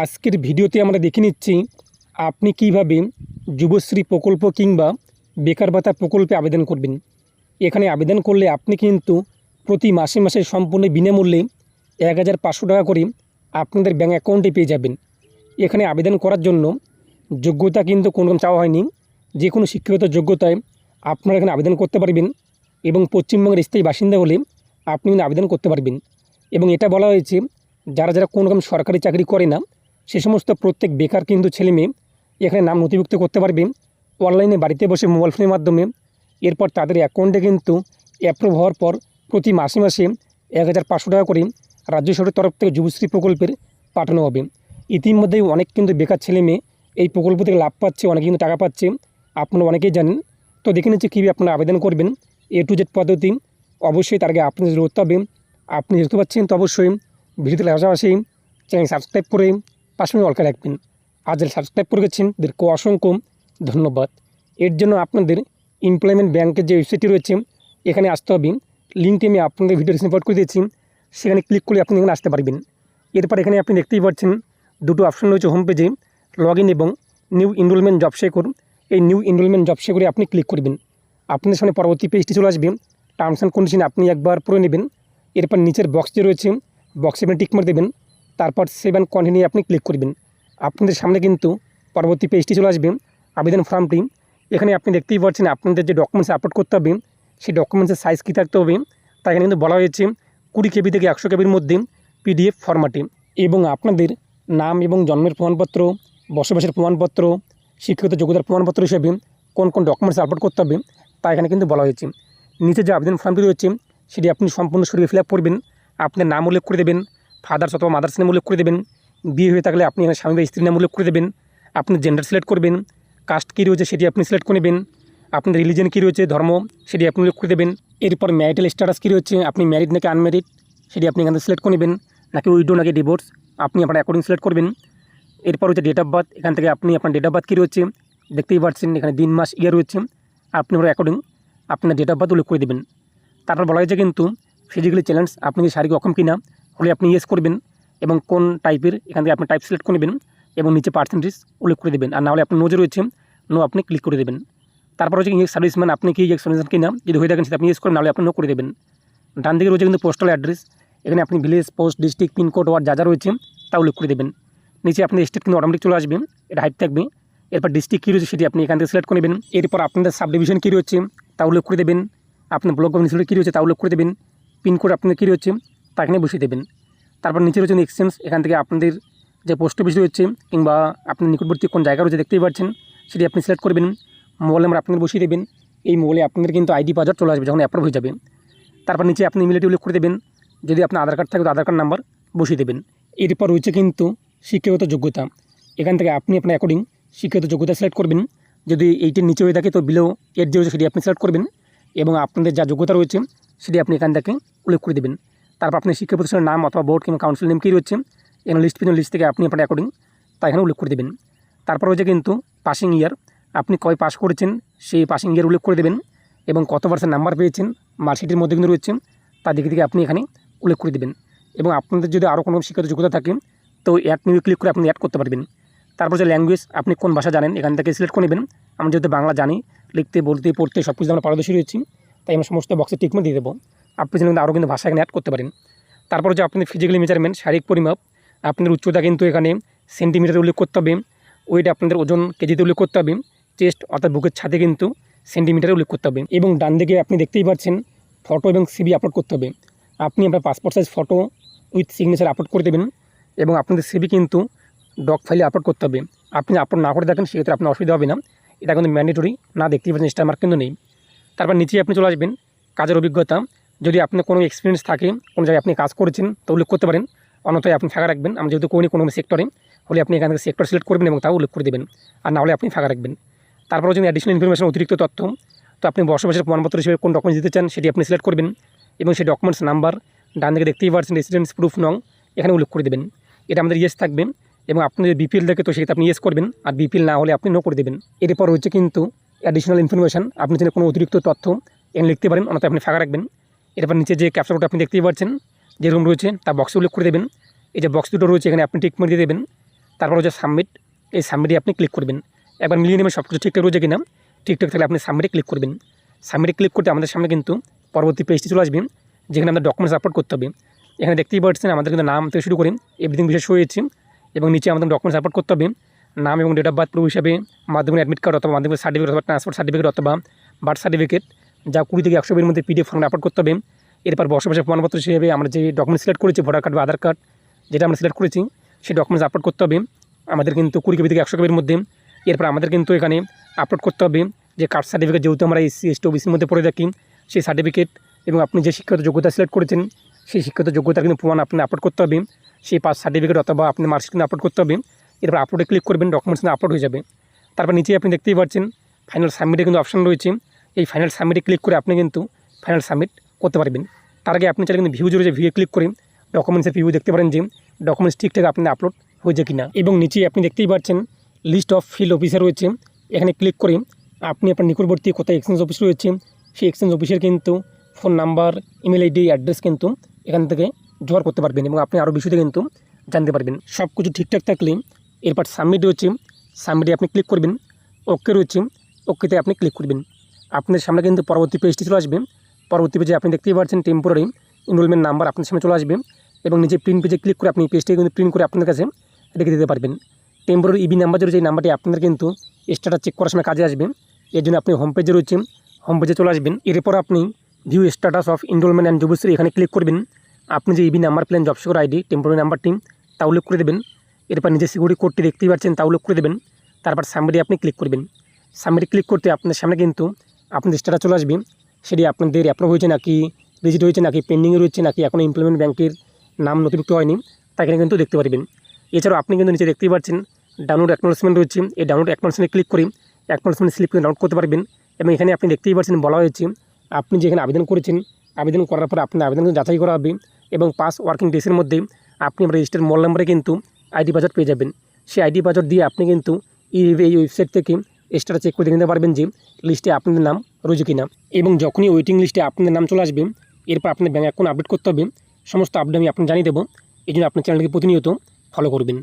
আজকের ভিডিওতে আমরা দেখে নিচ্ছি আপনি কীভাবে যুবশ্রী প্রকল্প কিংবা বেকার ভাতা প্রকল্পে আবেদন করবেন। এখানে আবেদন করলে আপনি কিন্তু প্রতি মাসে মাসে সম্পূর্ণ বিনামূল্যে এক হাজার পাঁচশো টাকা করে আপনাদের ব্যাঙ্ক অ্যাকাউন্টে পেয়ে যাবেন। এখানে আবেদন করার জন্য যোগ্যতা কিন্তু কোনো চাওয়া হয়নি। যে কোনো শিক্ষাগত যোগ্যতায় আপনারা এখানে আবেদন করতে পারবেন এবং পশ্চিমবঙ্গের স্থায়ী বাসিন্দা হলে আপনি আবেদন করতে পারবেন। এবং এটা বলা হয়েছে, যারা যারা কোনো রকম সরকারি চাকরি করে না সে সমস্ত প্রত্যেক বেকার কিন্তু ছেলে মেয়ে এখানে নাম নথিভুক্ত করতে পারবে। অনলাইনে বাড়িতে বসে মোবাইল ফোনের মাধ্যমে। এরপর তাদের অ্যাকাউন্টে কিন্তু অ্যাপ্রুভ হওয়ার পর প্রতি মাসে মাসে এক হাজার পাঁচশো টাকা করে রাজ্য সরকারের তরফ থেকে যুবশ্রী প্রকল্পের পাঠানো হবে। ইতিমধ্যেই অনেক কিন্তু বেকার ছেলে মেয়ে এই প্রকল্প থেকে লাভ পাচ্ছে, অনেকে কিন্তু টাকা পাচ্ছে। আপনারা অনেকেই জানেন। তো দেখে নিচ্ছে কীভাবে আপনারা আবেদন করবেন। এ টু জেড পদ্ধতি অবশ্যই তার আগে আপনাদের করতে হবে। আপনি দেখতে পাচ্ছেন তো অবশ্যই ভিডিওতে পাশাপাশি চ্যানেল সাবস্ক্রাইব করে পাশে অলকা রাখবেন। আর যারা সাবস্ক্রাইব করে গেছেন তাদেরকে অসংখ্য ধন্যবাদ। এর জন্য আপনাদের এমপ্লয়মেন্ট ব্যাংকের যে ওয়েবসাইটটি রয়েছে, এখানে আসতে হবে। লিঙ্কটি আমি আপনাদের ভিডিও রিপোর্ট করে দিয়েছি। সেখানে ক্লিক করে আপনি এখানে আসতে পারবেন। এরপর এখানে আপনি দেখতেই পাচ্ছেন, দুটো অপশন রয়েছে হোম পেজে লগ এবং নিউ এনরোলমেন্ট জব শেকর এই নিউ এনরোলমেন্ট জব শেকরে আপনি ক্লিক করবেন। আপনাদের সামনে পরবর্তী পেজটি চলে আসবে। টার্মস অ্যান্ড কন্ডিশন আপনি একবার পড়ে নেবেন। এরপর নিচের বক্স যে রয়েছে বক্সে আপনি টিক মার দেবেন। তারপর সেভ অ্যান্ড কন্টিনিউ আপনি ক্লিক করবেন। আপনাদের সামনে কিন্তু পরবর্তী পেজটি চলে আসবে, আবেদন ফর্মটি এখানে আপনি দেখতেই পাচ্ছেন আপনাদের যে ডকুমেন্টস আপলোড করতে হবে, সেই ডকুমেন্টসের সাইজ কী থাকতে হবে, তা এখানে কিন্তু বলা হয়েছে কুড়ি কেবি থেকে একশো কেবির মধ্যে পিডিএফ ফরম্যাটে এবং আপনাদের নাম এবং জন্মের প্রমাণপত্র, বসবাসের প্রমাণপত্র, শিক্ষিত যোগ্যতার প্রমাণপত্র হিসেবে কোন কোন ডকুমেন্টস আপলোড করতে হবে, তা এখানে কিন্তু বলা হয়েছে। নিচে যে আবেদন ফর্মটি রয়েছে, সেটি আপনি সম্পূর্ণ সরিয়ে ফিল আপ করবেন, আপনার নাম উল্লেখ করে দেবেন ফাদার্স অথবা মাদার্স নাম উল্লেখ করে দেবেন। বিয়ে হয়ে থাকলে আপনি এখানে স্বামী বা স্ত্রীর নাম উল্লেখ করে দেবেন। আপনি জেন্ডার সিলেক্ট করবেন। কাস্ট কী রয়েছে সেটি আপনি সিলেক্ট করে নেবেন। আপনার রিলিজন কী রয়েছে, ধর্ম সেটি আপনি উল্লেখ করে দেবেন। এরপর ম্যারিটাল স্ট্যাটাস কী রয়েছে, আপনি ম্যারিড নাকি আনম্যারিড সেটি আপনি এখান থেকে সিলেক্ট করে নেবেন। নাকি উইডো নাকি ডিভোর্স আপনি আপনার অ্যাকর্ডিং সিলেক্ট করবেন। এরপর হচ্ছে ডেট অফ বার্থ এখান থেকে আপনি আপনার ডেট অফ বার্থ কী রয়েছে, দেখতেই পাচ্ছেন এখানে দিন, মাস ইয়ার রয়েছে। আপনি আপনার অ্যাকর্ডিং আপনার ডেট অফ বার্থ উল্লেখ করে দেবেন। তারপর বলা হয়েছে কিন্তু ফিজিক্যালি চ্যালেঞ্জ আপনি শারীরিক অক্ষম কিনা হলে আপনি ইয়েস করবেন এবং কোন টাইপের এখান থেকে আপনি টাইপ সিলেক্ট করে নেবেন এবং নিচে পার্সেন্টেজ উল্লেখ করে দেবেন। আর না হলে আপনি নোজে রয়েছে নো আপনি ক্লিক করে দেবেন। তারপর হচ্ছে ইয়েস সার্ভিসম্যান আপনি কি ইয়েস সার্ভিসম্যান কিনা যদি হয়ে থাকেন সেটা আপনি ইয়েস করেন নাহলে আপনি নো করে দেবেন। ডান দিকে রয়েছে কিন্তু পোস্টাল অ্যাড্রেস এখানে আপনি village post district pin code ward যা যা রয়েছে, তা উল্লেখ করে দেবেন। নিচে আপনি স্টেট কিন্তু অটোমেটিক চলে আসবে, এটা হাইট থাকবে। এরপর ডিস্ট্রিক্ট কী রয়েছে সেটি আপনি এখান থেকে সিলেক্ট করে নেবেন। এরপর আপনাদের সাব ডিভিশন কী রয়েছে, তা উল্লেখ করে দেবেন। আপনার ব্লক মিউনিসিপালিটি কী রয়েছে, তা উল্লেখ করে দেবেন। পিনকোড আপনাদের কী রয়েছে তা এখানে বসিয়ে দেবেন। তারপর নিচে রয়েছে এক্সচেঞ্জ এখান থেকে আপনাদের যে পোস্ট অফিস রয়েছে কিংবা আপনার নিকটবর্তী কোন জায়গা রয়েছে দেখতেই পাচ্ছেন, সেটি আপনি সিলেক্ট করবেন মোবাইল নাম্বার আপনাদের বসিয়ে দেবেন। এই মোবাইলে আপনাদের কিন্তু আইডি পাওয়ার চলে আসবে যখন অ্যাপ্রুভ হয়ে যাবে। তারপর নিচে আপনি ইমেলটি উল্লেখ করে দেবেন। যদি আপনার আধার কার্ড থাকে তো আধার কার্ড নাম্বার বসিয়ে দেবেন। এরপর রয়েছে কিন্তু শিক্ষাগত যোগ্যতা। এখান থেকে আপনি আপনার অ্যাকর্ডিং শিক্ষাগত যোগ্যতা সিলেক্ট করবেন। যদি এইটির নিচে হয়ে থাকে তো বিলো এর যে রয়েছে সেটি আপনি সিলেক্ট করবেন এবং আপনাদের যা যোগ্যতা রয়েছে সেটি আপনি এখান থেকে উল্লেখ করে দেবেন। তারপর আপনি শিক্ষা প্রতিষ্ঠানের নাম অথবা বোর্ড কিংবা কাউন্সিল নেম কী রয়েছে এখানে লিস্ট পিছনে লিস্ট থেকে আপনি আপনার অ্যাকর্ডিং তা এখানে উল্লেখ করে দেবেন। তারপর হচ্ছে কিন্তু পাসিং ইয়ার আপনি কয় পাস করেছেন, সেই পাসিং ইয়ার উল্লেখ করে দেবেন এবং কত পার্সেন্ট নাম্বার পেয়েছেন মার্কশিটের মধ্যে কিন্তু রয়েছে, তার দিকে থেকে আপনি এখানে উল্লেখ করে দেবেন। এবং আপনাদের যদি আরও কোনো শিক্ষাগত যোগ্যতা থাকে, তো অ্যাড নিউ ক্লিক করে আপনি অ্যাড করতে পারবেন। তারপর যে ল্যাঙ্গুয়েজ আপনি কোন ভাষা জানেন, এখান থেকে সিলেক্ট করে নেবেন। আমরা যেহেতু বাংলা জানি, লিখতে, বলতে, পড়তে সব কিছু আমরা পারদর্শী রয়েছি, তাই আমরা সমস্ত বক্সে টিকমে দিয়ে দেবো। আপনি যেন আরও কিন্তু ভাষা এখানে অ্যাড করতে পারেন। তারপর যে আপনাদের ফিজিক্যালি মেজারমেন্ট শারীরিক পরিমাপ, আপনাদের উচ্চতা কিন্তু এখানে সেন্টিমিটার উল্লেখ করতে হবে ওইটা আপনাদের ওজন কেজিতে উল্লেখ করতে হবে চেস্ট অর্থাৎ বুকের ছাদে কিন্তু সেন্টিমিটারে উল্লেখ করতে হবে এবং ডান দিকে আপনি দেখতেই পাচ্ছেন ফটো এবং সিবি আপলোড করতে হবে। আপনি আপনার passport size photo with signature upload করে দেবেন এবং আপনাদের সিবি কিন্তু ডক ফাইলে আপলোড করতে হবে। আপনি আপলোড না করে দেখেন সেক্ষেত্রে আপনার অসুবিধা হবে না। এটা কিন্তু ম্যান্ডেটরি না দেখতেই পাচ্ছেন স্টার মার্ক কিন্তু নেই। তারপর নিচে আপনি চলে আসবেন, কাজের অভিজ্ঞতা যদি আপনার কোনো এক্সপিরিয়েন্স থাকে, কোনো জায়গায় আপনি কাজ করেছেন, তো উল্লেখ করতে পারেন। অন্যথায় আপনি ফাঁকা রাখবেন। আমি যেহেতু করিনি কোনো সেক্টরে হলে আপনি এখান থেকে সেক্টর সিলেক্ট করবেন এবং তাও উল্লেখ করে দেবেন। আর না হলে আপনি ফাঁকা রাখবেন। তারপর যদি অ্যাডিশনাল ইনফরমেশন অতিরিক্ত তথ্য, তো আপনি বসবাসের প্রমাণপত্র হিসেবে কোন ডকুমেন্টস দিতে চান, সেটি আপনি সিলেক্ট করবেন এবং সেই ডকুমেন্টস নাম্বার ডান দিকে দেখতেই পারছেন রেসিডেন্স প্রুফ নং এখানে উল্লেখ করে দেবেন। এটা আমাদের ইয়েস থাকবে এবং আপনি যদি বিপিএল দেখে, তো সেক্ষেত্রে আপনি ইয়েস করবেন। আর বিপিএল না হলে আপনি নো করে দেবেন। এরপর হচ্ছে কিন্তু অ্যাডিশনাল ইনফরমেশন আপনি যদি কোনো অতিরিক্ত তথ্য এখানে লিখতে পারেন, অন্যথায় আপনি ফাঁকা রাখবেন। এরপর নিচে যে ক্যাপচারটা আপনি দেখতেই পাচ্ছেন, যে রুম রয়েছে, তা বক্সে উল্লেখ করে দেবেন। এই যে বক্স দুটো রয়েছে, এখানে আপনি টিক মেরে দিয়ে দেবেন। তারপর হচ্ছে সাবমিট এই সাবমিটে আপনি ক্লিক করবেন। একবার মিলিয়ে নেবেন সব কিছু ঠিকঠাক রয়েছে কিনা। ঠিকঠাক থাকলে আপনি সাবমিটে ক্লিক করবেন। সাবমিটে ক্লিক করতে আমাদের সামনে কিন্তু পরবর্তী পেজটি চলে আসবে, যেখানে আমাদের ডকুমেন্টস আপলোড করতে হবে। এখানে দেখতেই পাচ্ছেন, আমাদের কিন্তু নাম থেকে শুরু করে এভরিথিং বিশেষ হয়েছে এবং নিচে আমাদের ডকুমেন্টস আপলোড করতে হবে। নাম এবং ডেট অফ বার্থ প্রুফ হিসাবে মাধ্যমিক অ্যাডমিট কার্ড অথবা মাধ্যমিক সার্টিফিকেট অথবা ট্রান্সপোর্ট সার্টিফিকেট অথবা বার্থ সার্টিফিকেট যা কুড়ি থেকে একশো বির মধ্যে পিডিএফ ফর্মে আপলোড করতে হবে। এরপর বসবাসের প্রমাণপত্র হিসেবে আমরা যে ডকুমেন্ট সিলেক্ট করেছি ভোটার কার্ড বা আধার কার্ড যেটা আমরা সিলেক্ট করেছি, সেই ডকুমেন্টস আপলোড করতে হবে। আমাদের কিন্তু কুড়ি কেবি থেকে একশো কেবির মধ্যে। এরপর আমাদের কিন্তু এখানে আপলোড করতে হবে যে কাস্ট সার্টিফিকেট যেহেতু আমরা এসসি, এসটি, ওবিসির মধ্যে পড়ে থাকি, সেই সার্টিফিকেট এবং আপনি যে শিক্ষাগত যোগ্যতা সিলেক্ট করেছেন, সেই শিক্ষাগত যোগ্যতার কিন্তু প্রমাণ আপনি আপলোড করতে হবে। সেই পাস সার্টিফিকেট অথবা আপনি মার্কশিট কিন্তু আপলোড করতে হবে। এরপর আপলোডে ক্লিক করবেন ডকুমেন্টস আপলোড হয়ে যাবে। তারপর নিচে আপনি দেখতেই পাচ্ছেন ফাইনাল সাবমিটে কিন্তু অপশন রয়েছে। এই ফাইনাল সাবমিটে ক্লিক করে আপনি কিন্তু ফাইনাল সাবমিট করতে পারবেন। তার আগে আপনি চাইলে কিন্তু ভিউ জুড়ে যে ভিউ ক্লিক করে ডকুমেন্টসের ভিউ দেখতে পারেন যে ডকুমেন্টস ঠিকঠাক আপনি আপলোড হয়েছে কিনা। এবং নিচে আপনি দেখতেই পাচ্ছেন লিস্ট অফ ফিল্ড অফিসার রয়েছে। এখানে ক্লিক করে আপনি আপনার নিকটবর্তী কোথায় এক্সচেঞ্জ অফিস রয়েছে, সেই এক্সচেঞ্জ অফিসের কিন্তু phone number email ID address কিন্তু এখান থেকে জোগাড় করতে পারবেন এবং আপনি আরও বিষয়তে কিন্তু জানতে পারবেন। সব কিছু ঠিকঠাক থাকলে এরপর সাবমিট রয়েছে। সাবমিটে আপনি ক্লিক করবেন ওকে রয়েছে ওকেতে আপনি ক্লিক করবেন। আপনার সামনে কিন্তু পরবর্তী পেজটি চলে আসবে। পরবর্তী পেজে আপনি দেখতেই পাচ্ছেন টেম্পোরারি এনরোলমেন্ট নাম্বার আপনার সামনে চলে আসবে এবং নিচে প্রিন্ট পেজে ক্লিক করে আপনি পেজটি কিন্তু প্রিন্ট করে আপনার কাছে রেখে দিতে পারবেন। টেম্পোরারি ইবি নাম্বার যে নাম্বারটি আপনাদের কিন্তু স্ট্যাটাস চেক করার সময় কাজে আসবে। এর জন্য আপনি হোম পেজে রয়েছে হোম পেজে চলে আসবেন। এরপর আপনি view status of enrolment and জবশ্রী এখানে ক্লিক করবেন। আপনি যে ইবি নাম্বার প্লেন জব সিকিউর আইডি টেম্পোরারি নাম্বারটি তা উল্লেখ করে দেবেন। এরপর নিজের সিকিউরিটি কোডটি দেখতেই পাচ্ছেন, তা উল্লেখ করে দেবেন। তারপর সামনে আপনি ক্লিক করবেন। সামনে ক্লিক করতে আপনার সামনে কিন্তু আপনাদের স্ট্যাটাস চলে আসবে সেটি আপনাদের অ্যাপ্রুভ হয়েছে নাকি রিজিট হয়েছে নাকি পেন্ডিংয়ে রয়েছে নাকি, এখনও ইমপ্লয়মেন্ট ব্যাংকের নাম নথিভুক্ত হয়নি, তা এখানে কিন্তু দেখতে পারবেন। এছাড়াও আপনি কিন্তু নিচে দেখতেই পাচ্ছেন ডাউনলোড অ্যাকনোলসমেন্ট রয়েছে। এই ডাউনলোড অ্যাকনোলসমেন্টে ক্লিক করে অ্যাকনোলসমেন্ট স্লিপ ডাউনলোড করতে পারবেন এবং এখানে আপনি দেখতেই পাচ্ছেন বলা হয়েছে, আপনি যেখানে আবেদন করেছেন, আবেদন করার পর আপনার আবেদন যাচাই করা হবে এবং পাঁচ ওয়ার্কিং ডেসের মধ্যে আপনি রেজিস্টার মোল নাম্বারে কিন্তু আইডি পাসওয়ার্ড পেয়ে যাবেন। সেই আইডি পাসওয়ার্ড দিয়ে আপনি কিন্তু এই ওয়েবসাইট থেকে এক্সট্রা চেক করে নিতে পারবেন যে লিস্টে আপনাদের নাম রয়েছে কিনা। এবং যখনই ওয়েটিং লিস্টে আপনাদের নাম চলে আসবে, এরপর আপনার ব্যাঙ্ক অ্যাকাউন্ট আপডেট করতে হবে। সমস্ত আপডেট আমি আপনাকে জানিয়ে দেবো। এই জন্য আপনার চ্যানেলকে প্রতিনিয়ত ফলো করবেন।